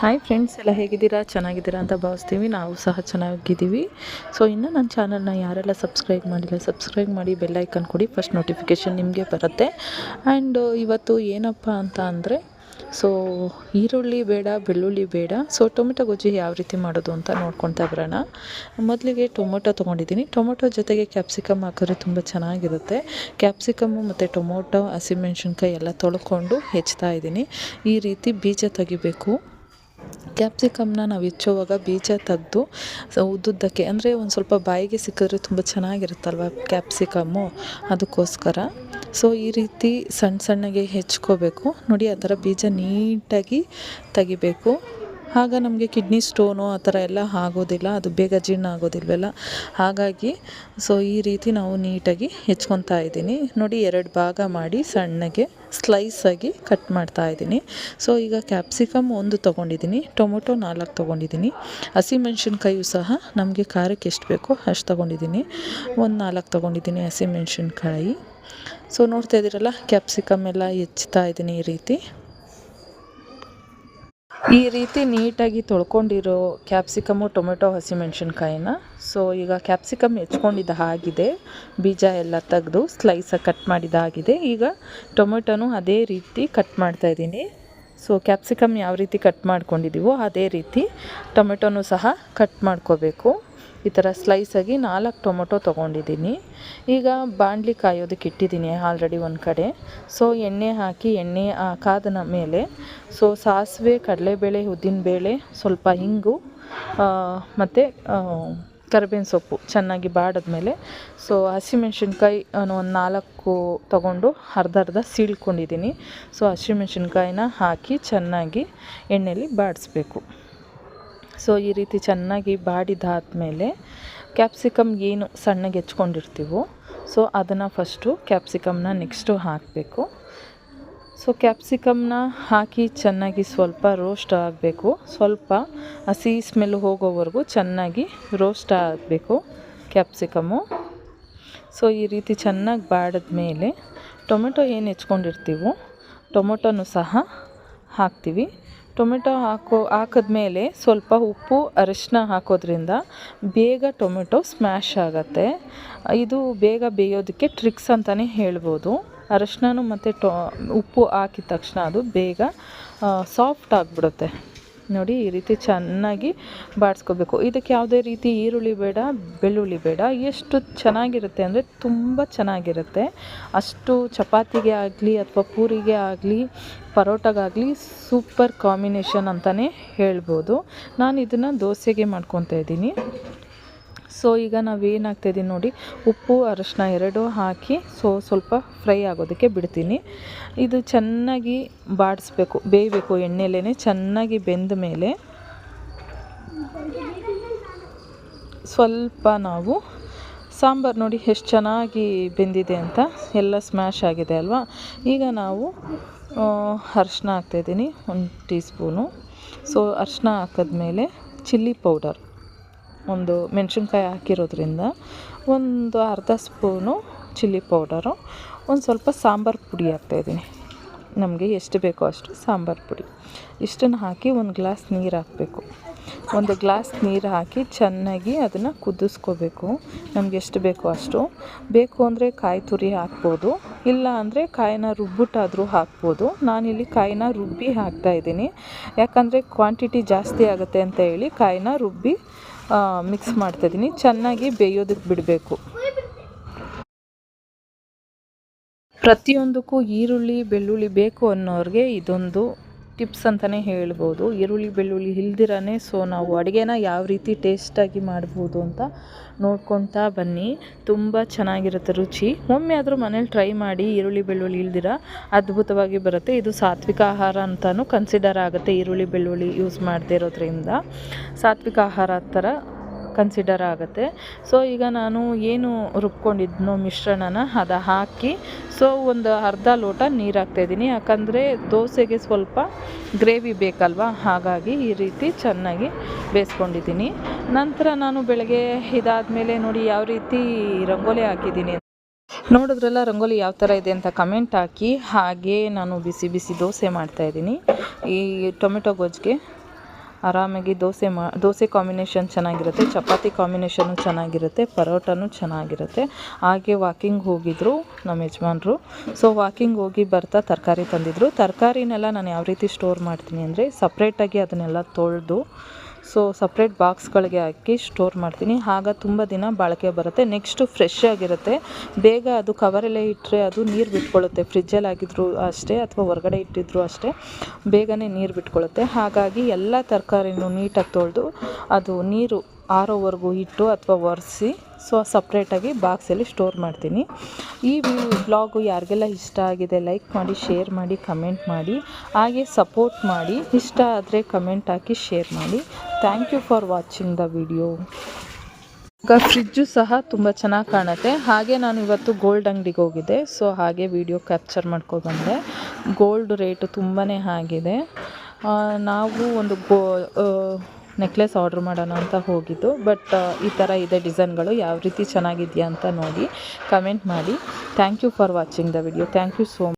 Hi friends ಎಲ್ಲ ಹೇಗಿದ್ದೀರಾ? ಚೆನ್ನಾಗಿದ್ದೀರಾ ಅಂತ ಭಾವಿಸ್ತೀವಿ. ನಾವು ಸಹ ಚೆನ್ನಾಗಿದ್ದೀವಿ. ಸೊ ಇನ್ನು ನನ್ನ ಚಾನಲ್ನ ಯಾರೆಲ್ಲ ಸಬ್ಸ್ಕ್ರೈಬ್ ಮಾಡಿಲ್ಲ ಸಬ್ಸ್ಕ್ರೈಬ್ ಮಾಡಿ ಬೆಲ್ ಐಕನ್ ಕೊಡಿ. ಫಸ್ಟ್ ನೋಟಿಫಿಕೇಷನ್ ನಿಮಗೆ ಬರುತ್ತೆ. ಆ್ಯಂಡ್ ಇವತ್ತು ಏನಪ್ಪ ಅಂತ ಅಂದರೆ ಸೊ ಈರುಳ್ಳಿ ಬೇಡ, ಬೆಳ್ಳುಳ್ಳಿ ಬೇಡ. ಸೊ ಟೊಮೆಟೊ ಗೊಜ್ಜು ಯಾವ ರೀತಿ ಮಾಡೋದು ಅಂತ ನೋಡ್ಕೊತಾ ಬರೋಣ. ಮೊದಲಿಗೆ ಟೊಮೊಟೊ ತೊಗೊಂಡಿದ್ದೀನಿ. ಟೊಮೊಟೊ ಜೊತೆಗೆ ಕ್ಯಾಪ್ಸಿಕಮ್ ಹಾಕಿದ್ರೆ ತುಂಬ ಚೆನ್ನಾಗಿರುತ್ತೆ. ಕ್ಯಾಪ್ಸಿಕಮ್ಮು ಮತ್ತು ಟೊಮೊಟೊ, ಹಸಿಮೆಣ್ಸಿನ್ಕಾಯಿ ಎಲ್ಲ ತೊಳ್ಕೊಂಡು ಹೆಚ್ತಾ ಇದ್ದೀನಿ. ಈ ರೀತಿ ಬೀಜ ತೆಗಿಬೇಕು. ಕ್ಯಾಪ್ಸಿಕಮ್ನ ನಾವು ಹೆಚ್ಚುವಾಗ ಬೀಜ ತೆಗೆದು ಉದ್ದುದ್ದಕ್ಕೆ, ಅಂದರೆ ಒಂದು ಸ್ವಲ್ಪ ಬಾಯಿಗೆ ಸಿಕ್ಕಿದ್ರೆ ತುಂಬ ಚೆನ್ನಾಗಿರುತ್ತಲ್ವ ಕ್ಯಾಪ್ಸಿಕಮ್ಮು? ಅದಕ್ಕೋಸ್ಕರ. ಸೊ ಈ ರೀತಿ ಸಣ್ಣ ಸಣ್ಣಗೆ ಹೆಚ್ಕೋಬೇಕು. ನೋಡಿ, ಆ ಥರ ಬೀಜ ನೀಟಾಗಿ ತೆಗಿಬೇಕು. ಆಗ ನಮಗೆ ಕಿಡ್ನಿ ಸ್ಟೋನು ಆ ಥರ ಎಲ್ಲ ಆಗೋದಿಲ್ಲ, ಅದು ಬೇಗ ಜೀರ್ಣ ಆಗೋದಿಲ್ವಲ್ಲ? ಹಾಗಾಗಿ ಸೊ ಈ ರೀತಿ ನಾವು ನೀಟಾಗಿ ಹೆಚ್ಕೊತಾ ಇದ್ದೀನಿ. ನೋಡಿ, ಎರಡು ಭಾಗ ಮಾಡಿ ಸಣ್ಣಗೆ ಸ್ಲೈಸಾಗಿ ಕಟ್ ಮಾಡ್ತಾ ಇದ್ದೀನಿ. ಸೊ ಈಗ ಕ್ಯಾಪ್ಸಿಕಮ್ ಒಂದು ತೊಗೊಂಡಿದ್ದೀನಿ ಟೊಮೊಟೊ ನಾಲ್ಕು ತೊಗೊಂಡಿದ್ದೀನಿ. ಹಸಿಮೆಣ್ಸಿನ್ಕಾಯಿಯು ಸಹ ನಮಗೆ ಖಾರಕ್ಕೆ ಎಷ್ಟು ಬೇಕೋ ಅಷ್ಟು ತೊಗೊಂಡಿದ್ದೀನಿ. ಒಂದು ನಾಲ್ಕು ತೊಗೊಂಡಿದ್ದೀನಿ ಹಸಿಮೆಣ್ಸಿನ್ಕಾಯಿ ಸೊ ನೋಡ್ತಾ ಇದ್ದೀರಲ್ಲ ಕ್ಯಾಪ್ಸಿಕಮ್ ಎಲ್ಲ ಹೆಚ್ತಾ ಇದ್ದೀನಿ ಈ ರೀತಿ. ಈ ರೀತಿ ನೀಟಾಗಿ ತೊಳ್ಕೊಂಡಿರೋ ಕ್ಯಾಪ್ಸಿಕಮ್ಮು ಟೊಮೆಟೊ ಹಸಿಮೆಣ್ಸಿನ್ಕಾಯಿನ ಸೊ ಈಗ ಕ್ಯಾಪ್ಸಿಕಮ್ ಹೆಚ್ಕೊಂಡಿದ್ದ ಆಗಿದೆ ಬೀಜ ಎಲ್ಲ ತೆಗೆದು ಸ್ಲೈಸಾಗಿ ಕಟ್ ಮಾಡಿದಾಗಿದೆ ಈಗ ಟೊಮೆಟೊನು ಅದೇ ರೀತಿ ಕಟ್ ಮಾಡ್ತಾ ಇದ್ದೀನಿ. ಸೊ ಕ್ಯಾಪ್ಸಿಕಮ್ ಯಾವ ರೀತಿ ಕಟ್ ಮಾಡ್ಕೊಂಡಿದ್ದೀವೋ ಅದೇ ರೀತಿ ಟೊಮೆಟೊನು ಸಹ ಕಟ್ ಮಾಡ್ಕೋಬೇಕು. ಈ ಥರ ಸ್ಲೈಸಾಗಿ ನಾಲ್ಕು ಟೊಮೊಟೊ ತೊಗೊಂಡಿದ್ದೀನಿ. ಈಗ ಬಾಣಲಿ ಕಾಯೋದಕ್ಕೆ ಇಟ್ಟಿದ್ದೀನಿ ಆಲ್ರೆಡಿ ಒಂದು ಕಡೆ. ಸೊ ಎಣ್ಣೆ ಹಾಕಿ, ಎಣ್ಣೆ ಕಾದ ಮೇಲೆ. ಸೊ ಸಾಸಿವೆ, ಕಡಲೆಬೇಳೆ, ಉದ್ದಿನಬೇಳೆ, ಸ್ವಲ್ಪ ಹಿಂಗು ಮತ್ತು ಕರಿಬೇವಿನ ಸೊಪ್ಪು ಚೆನ್ನಾಗಿ ಬಾಡಿದ್ಮೇಲೆ. ಸೊ ಹಸಿಮೆಣ್ಸಿನ್ಕಾಯಿ ಒಂದು ನಾಲ್ಕು ತೊಗೊಂಡು ಅರ್ಧ ಅರ್ಧ ಸೀಳ್ಕೊಂಡಿದ್ದೀನಿ. ಸೊ ಹಸಿಮೆಣ್ಸಿನ್ಕಾಯಿನ ಹಾಕಿ ಚೆನ್ನಾಗಿ ಎಣ್ಣೆಯಲ್ಲಿ ಬಾಡಿಸ್ಬೇಕು. ಸೊ, ಈ ರೀತಿ ಚೆನ್ನಾಗಿ ಬಾಡಿದಾದಮೇಲೆ ಕ್ಯಾಪ್ಸಿಕಮ್ ಏನು ಸಣ್ಣಗೆ ಹೆಚ್ಕೊಂಡಿರ್ತೀವೋ, ಸೊ, ಅದನ್ನು ಫಸ್ಟು ಕ್ಯಾಪ್ಸಿಕಮ್ನ ನೆಕ್ಸ್ಟು ಹಾಕಬೇಕು. ಸೊ, ಕ್ಯಾಪ್ಸಿಕಮ್ನ ಹಾಕಿ ಚೆನ್ನಾಗಿ ಸ್ವಲ್ಪ ರೋಸ್ಟ್ ಆಗಬೇಕು. ಸ್ವಲ್ಪ ಹಸಿ ಸ್ಮೆಲ್ ಹೋಗೋವರೆಗೂ ಚೆನ್ನಾಗಿ ರೋಸ್ಟ್ ಆಗಬೇಕು ಕ್ಯಾಪ್ಸಿಕಮ್ಮು. ಸೊ, ಈ ರೀತಿ ಚೆನ್ನಾಗಿ ಬಾಡಿದ ಮೇಲೆ ಟೊಮೆಟೊ ಏನು ಹೆಚ್ಕೊಂಡಿರ್ತೀವೋ, ಟೊಮೊಟೊನು ಸಹ ಹಾಕ್ತೀವಿ. ಟೊಮೆಟೊ ಹಾಕೋ ಹಾಕಿದ್ಮೇಲೆ ಸ್ವಲ್ಪ ಉಪ್ಪು ಅರಿಶಿನ ಹಾಕೋದ್ರಿಂದ ಬೇಗ ಟೊಮೆಟೊ ಸ್ಮ್ಯಾಶ್ ಆಗುತ್ತೆ. ಇದು ಬೇಗ ಬೇಯೋದಕ್ಕೆ ಟ್ರಿಕ್ಸ್ ಅಂತಲೇ ಹೇಳ್ಬೋದು. ಅರಿಶಿನನೂ ಮತ್ತು ಟೊ, ಉಪ್ಪು ಹಾಕಿದ ತಕ್ಷಣ ಅದು ಬೇಗ ಸಾಫ್ಟ್ ಆಗಿಬಿಡುತ್ತೆ. ನೋಡಿ ಈ ರೀತಿ ಚೆನ್ನಾಗಿ ಬಾಡಿಸ್ಕೋಬೇಕು. ಇದಕ್ಕೆ ಯಾವುದೇ ರೀತಿ ಈರುಳ್ಳಿ ಬೇಡ, ಬೆಳ್ಳುಳ್ಳಿ ಬೇಡ. ಎಷ್ಟು ಚೆನ್ನಾಗಿರುತ್ತೆ ಅಂದರೆ ತುಂಬ ಚೆನ್ನಾಗಿರುತ್ತೆ. ಅಷ್ಟು ಚಪಾತಿಗೆ ಆಗಲಿ ಅಥವಾ ಪೂರಿಗೆ ಆಗಲಿ, ಪರೋಟಗಾಗಲಿ ಸೂಪರ್ ಕಾಂಬಿನೇಷನ್ ಅಂತಲೇ ಹೇಳ್ಬೋದು. ನಾನು ಇದನ್ನು ದೋಸೆಗೆ ಮಾಡ್ಕೊತಾ ಇದ್ದೀನಿ. ಸೊ ಈಗ ನಾವು ಏನು ಹಾಕ್ತಾಯಿದ್ದೀನಿ ನೋಡಿ, ಉಪ್ಪು, ಅರಶಿನ ಎರಡೂ ಹಾಕಿ ಸೊ ಸ್ವಲ್ಪ ಫ್ರೈ ಆಗೋದಕ್ಕೆ ಬಿಡ್ತೀನಿ. ಇದು ಚೆನ್ನಾಗಿ ಬಾಡಿಸ್ಬೇಕು, ಬೇಯಬೇಕು ಎಣ್ಣೆಲೇ ಚೆನ್ನಾಗಿ ಬೆಂದ ಮೇಲೆ. ಸ್ವಲ್ಪ ನಾವು ಸಾಂಬಾರು ನೋಡಿ ಎಷ್ಟು ಚೆನ್ನಾಗಿ ಬೆಂದಿದೆ ಅಂತ, ಎಲ್ಲ ಸ್ಮ್ಯಾಶ್ ಆಗಿದೆ ಅಲ್ವಾ? ಈಗ ನಾವು ಅರ್ಶಿನ ಹಾಕ್ತಾಯಿದ್ದೀನಿ, ಒಂದು ಟೀ ಸ್ಪೂನು ಸೊ ಅರ್ಶಿನ ಹಾಕಿದ್ಮೇಲೆ ಚಿಲ್ಲಿ ಪೌಡರ್ ಒಂದು ಮೆಣಸಿನ್ಕಾಯಿ ಹಾಕಿರೋದ್ರಿಂದ ಒಂದು ಅರ್ಧ ಸ್ಪೂನು ಚಿಲ್ಲಿ ಪೌಡರು, ಒಂದು ಸ್ವಲ್ಪ ಸಾಂಬಾರು ಪುಡಿ ಹಾಕ್ತಾಯಿದ್ದೀನಿ ನಮಗೆ ಎಷ್ಟು ಬೇಕೋ ಅಷ್ಟು ಸಾಂಬಾರು ಪುಡಿ. ಇಷ್ಟನ್ನು ಹಾಕಿ ಒಂದು ಗ್ಲಾಸ್ ನೀರು ಹಾಕಬೇಕು. ಒಂದು ಗ್ಲಾಸ್ ನೀರು ಹಾಕಿ ಚೆನ್ನಾಗಿ ಅದನ್ನು ಕುದಿಸ್ಕೋಬೇಕು. ನಮ್ಗೆ ಎಷ್ಟು ಬೇಕೋ ಅಷ್ಟು. ಬೇಕು ಅಂದರೆ ಕಾಯಿ ತುರಿ ಹಾಕ್ಬೋದು, ಇಲ್ಲ ಅಂದರೆ ಕಾಯಿನ ರುಬ್ಬಿಟ್ಟಾದರೂ ಹಾಕ್ಬೋದು. ನಾನಿಲ್ಲಿ ಕಾಯಿನ ರುಬ್ಬಿ ಹಾಕ್ತಾಯಿದ್ದೀನಿ ಯಾಕಂದರೆ ಕ್ವಾಂಟಿಟಿ ಜಾಸ್ತಿ ಆಗುತ್ತೆ ಅಂತ ಹೇಳಿ ಕಾಯಿನ ರುಬ್ಬಿ ಮಿಕ್ಸ್ ಮಾಡ್ತಾಯಿದ್ದೀನಿ ಚೆನ್ನಾಗಿ ಬೇಯೋದಕ್ಕೆ ಬಿಡಬೇಕು. ಪ್ರತಿಯೊಂದಕ್ಕೂ ಈರುಳ್ಳಿ ಬೆಳ್ಳುಳ್ಳಿ ಬೇಕು ಅನ್ನೋರಿಗೆ ಇದೊಂದು ಟಿಪ್ಸ್ ಅಂತಲೇ ಹೇಳ್ಬೋದು. ಈರುಳ್ಳಿ, ಬೆಳ್ಳುಳ್ಳಿ ಇಲ್ದಿರನೇ ಸೊ ನಾವು ಅಡುಗೆನ ಯಾವ ರೀತಿ ಟೇಸ್ಟಾಗಿ ಮಾಡ್ಬೋದು ಅಂತ ನೋಡ್ಕೊತಾ ಬನ್ನಿ. ತುಂಬ ಚೆನ್ನಾಗಿರುತ್ತೆ ರುಚಿ. ಒಮ್ಮೆ ಆದರೂ ಮನೇಲಿ ಟ್ರೈ ಮಾಡಿ ಈರುಳ್ಳಿ, ಬೆಳ್ಳುಳ್ಳಿ ಇಲ್ದಿರ, ಅದ್ಭುತವಾಗಿ ಬರುತ್ತೆ. ಇದು ಸಾತ್ವಿಕ ಆಹಾರ ಅಂತಲೂ ಕನ್ಸಿಡರ್ ಆಗುತ್ತೆ ಈರುಳ್ಳಿ, ಬೆಳ್ಳುಳ್ಳಿ ಯೂಸ್ ಮಾಡದೇ ಇರೋದ್ರಿಂದ. ಸಾತ್ವಿಕ ಆಹಾರ ಥರ ಕನ್ಸಿಡರ್ ಆಗುತ್ತೆ. ಸೊ ಈಗ ನಾನು ಏನು ರುಬ್ಕೊಂಡಿದ್ನೋ ಮಿಶ್ರಣನ ಅದು ಹಾಕಿ ಸೊ ಒಂದು ಅರ್ಧ ಲೋಟ ನೀರು ಹಾಕ್ತಾಯಿದ್ದೀನಿ ಯಾಕಂದರೆ ದೋಸೆಗೆ ಸ್ವಲ್ಪ ಗ್ರೇವಿ ಬೇಕಲ್ವಾ? ಹಾಗಾಗಿ ಈ ರೀತಿ ಚೆನ್ನಾಗಿ ಬೇಯಿಸ್ಕೊಂಡಿದ್ದೀನಿ. ನಂತರ ನಾನು ಬೆಳಗ್ಗೆ ಇದಾದ ಮೇಲೆ ನೋಡಿ ಯಾವ ರೀತಿ ರಂಗೋಲಿ ಹಾಕಿದ್ದೀನಿ. ನೋಡಿದ್ರಲ್ಲ ರಂಗೋಲಿ ಯಾವ ಥರ ಇದೆ ಅಂತ ಕಮೆಂಟ್ ಹಾಕಿ, ಹಾಗೆ ನಾನು ಬಿಸಿ ಬಿಸಿ ದೋಸೆ ಮಾಡ್ತಾಯಿದ್ದೀನಿ ಈ ಟೊಮೆಟೊ ಗೊಜ್ಜಿಗೆ. ಆರಾಮಾಗಿ ದೋಸೆ ಮಾ, ದೋಸೆ ಕಾಂಬಿನೇಷನ್ ಚೆನ್ನಾಗಿರುತ್ತೆ, ಚಪಾತಿ ಕಾಂಬಿನೇಷನು ಚೆನ್ನಾಗಿರುತ್ತೆ, ಪರೋಟನೂ ಚೆನ್ನಾಗಿರುತ್ತೆ. ಹಾಗೆ ವಾಕಿಂಗ್ ಹೋಗಿದ್ದರು ನಮ್ಮ ಯಜಮಾನ್ರು. ಸೊ ವಾಕಿಂಗ್ ಹೋಗಿ ಬರ್ತಾ ತರಕಾರಿ ತಂದಿದ್ದರು ತರಕಾರಿನೆಲ್ಲ ನಾನು ಯಾವ ರೀತಿ ಸ್ಟೋರ್ ಮಾಡ್ತೀನಿ ಅಂದರೆ ಸಪ್ರೇಟಾಗಿ ಅದನ್ನೆಲ್ಲ ತೊಳೆದು ಸೊ ಸಪ್ರೇಟ್ ಬಾಕ್ಸ್ಗಳಿಗೆ ಹಾಕಿ ಸ್ಟೋರ್ ಮಾಡ್ತೀನಿ. ಆಗ ತುಂಬ ದಿನ ಬಾಳಿಕೆ ಬರುತ್ತೆ. ನೆಕ್ಸ್ಟು ಫ್ರೆಶ್ ಆಗಿರುತ್ತೆ. ಬೇಗ ಅದು ಕವರಲ್ಲೇ ಇಟ್ಟರೆ ಅದು ನೀರು ಬಿಟ್ಕೊಳ್ಳುತ್ತೆ ಫ್ರಿಜ್ಜಲ್ಲಿ ಆಗಿದ್ರು ಅಷ್ಟೇ ಅಥವಾ ಹೊರಗಡೆ ಇಟ್ಟಿದ್ರು ಅಷ್ಟೇ ಬೇಗನೆ ನೀರು ಬಿಟ್ಕೊಳ್ಳುತ್ತೆ ಹಾಗಾಗಿ ಎಲ್ಲ ತರಕಾರಿನೂ ನೀಟಾಗಿ ತೊಳೆದು ಅದು ನೀರು ಆರೋವರೆಗೂ ಇಟ್ಟು ಅಥವಾ ಒರೆಸಿ ಸೊ ಸಪ್ರೇಟಾಗಿ ಬಾಕ್ಸಲ್ಲಿ ಸ್ಟೋರ್ ಮಾಡ್ತೀನಿ. ಈ ವ್ಲಾಗು ಯಾರಿಗೆಲ್ಲ ಇಷ್ಟ ಆಗಿದೆ ಲೈಕ್ ಮಾಡಿ ಶೇರ್ ಮಾಡಿ ಕಮೆಂಟ್ ಮಾಡಿ, ಹಾಗೆ ಸಪೋರ್ಟ್ ಮಾಡಿ, ಇಷ್ಟ ಆದರೆ ಕಮೆಂಟ್ ಹಾಕಿ ಶೇರ್ ಮಾಡಿ. Thank you for watching the video ಈಗ ಫ್ರಿಜ್ಜು ಸಹ ತುಂಬ ಚೆನ್ನಾಗಿ ಕಾಣುತ್ತೆ. ಹಾಗೆ ನಾನು ಇವತ್ತು ಗೋಲ್ಡ್ ಅಂಗಡಿಗೆ ಹೋಗಿದ್ದೆ. ಸೊ ಹಾಗೆ ವಿಡಿಯೋ ಕ್ಯಾಪ್ಚರ್ ಮಾಡ್ಕೊಬಂದೆ ಗೋಲ್ಡ್ ರೇಟು ತುಂಬಾ ಆಗಿದೆ. ನಾವು ಒಂದು ಗೋ ನೆಕ್ಲೆಸ್ ಆರ್ಡ್ರ್ ಮಾಡೋಣ ಅಂತ ಹೋಗಿದ್ದು. ಬಟ್ ಈ ಥರ ಇದೆ ಡಿಸೈನ್ಗಳು ಯಾವ ರೀತಿ ಚೆನ್ನಾಗಿದೆಯಾ ಅಂತ ನೋಡಿ ಕಮೆಂಟ್ ಮಾಡಿ. Thank you for watching the video thank you so